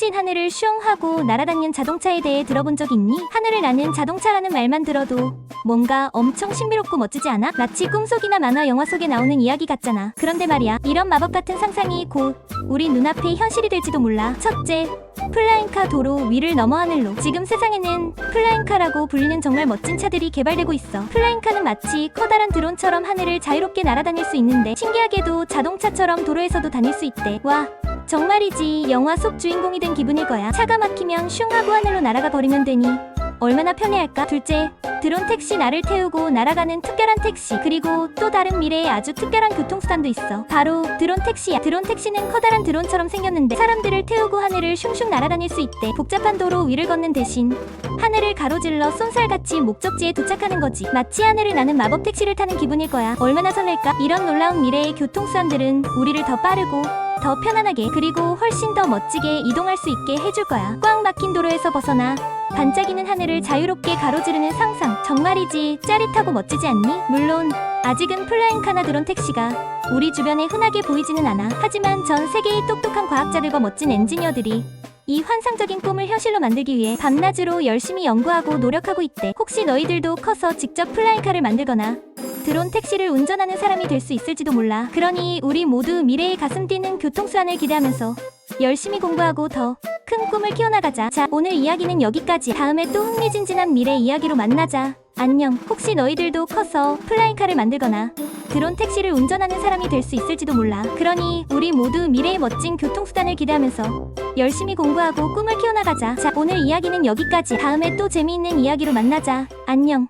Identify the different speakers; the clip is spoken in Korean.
Speaker 1: 혹시 하늘을 슝 하고 날아다니는 자동차에 대해 들어본 적 있니? 하늘을 나는 자동차라는 말만 들어도 뭔가 엄청 신비롭고 멋지지 않아? 마치 꿈속이나 만화 영화 속에 나오는 이야기 같잖아. 그런데 말이야, 이런 마법 같은 상상이 곧 우리 눈앞에 현실이 될지도 몰라. 첫째, 플라잉카 도로 위를 넘어 하늘로. 지금 세상에는 플라잉카라고 불리는 정말 멋진 차들이 개발되고 있어. 플라잉카는 마치 커다란 드론처럼 하늘을 자유롭게 날아다닐 수 있는데 신기하게도 자동차처럼 도로에서도 다닐 수 있대. 와, 정말이지. 영화 속 주인공이 된 기분일 거야. 차가 막히면 슝 하고 하늘로 날아가 버리면 되니. 얼마나 편리할까? 둘째, 드론 택시 나를 태우고 날아가는 특별한 택시. 그리고 또 다른 미래의 아주 특별한 교통수단도 있어. 바로 드론 택시야. 드론 택시는 커다란 드론처럼 생겼는데 사람들을 태우고 하늘을 슝슝 날아다닐 수 있대. 복잡한 도로 위를 걷는 대신 하늘을 가로질러 쏜살같이 목적지에 도착하는 거지. 마치 하늘을 나는 마법 택시를 타는 기분일 거야. 얼마나 설렐까? 이런 놀라운 미래의 교통수단들은 우리를 더 빠르고 더 편안하게 그리고 훨씬 더 멋지게 이동할 수 있게 해줄 거야. 꽉 막힌 도로에서 벗어나 반짝이는 하늘을 자유롭게 가로지르는 상상. 정말이지. 짜릿하고 멋지지 않니? 물론 아직은 플라잉 카나 드론 택시가 우리 주변에 흔하게 보이지는 않아. 하지만 전 세계의 똑똑한 과학자들과 멋진 엔지니어들이 이 환상적인 꿈을 현실로 만들기 위해 밤낮으로 열심히 연구하고 노력하고 있대. 혹시 너희들도 커서 직접 플라잉카를 만들거나 드론 택시를 운전하는 사람이 될 수 있을지도 몰라 그러니 우리 모두 미래의 가슴 뛰는 교통수단을 기대하면서 열심히 공부하고 더 큰 꿈을 키워나가자. 자, 오늘 이야기는 여기까지. 다음에 또 흥미진진한 미래 이야기로 만나자. 안녕. 혹시 너희들도 커서 플라잉카를 만들거나 드론 택시를 운전하는 사람이 될 수 있을지도 몰라. 그러니 우리 모두 미래의 멋진 교통수단을 기대하면서 열심히 공부하고 꿈을 키워나가자. 자, 오늘 이야기는 여기까지. 다음에 또 재미있는 이야기로 만나자. 안녕.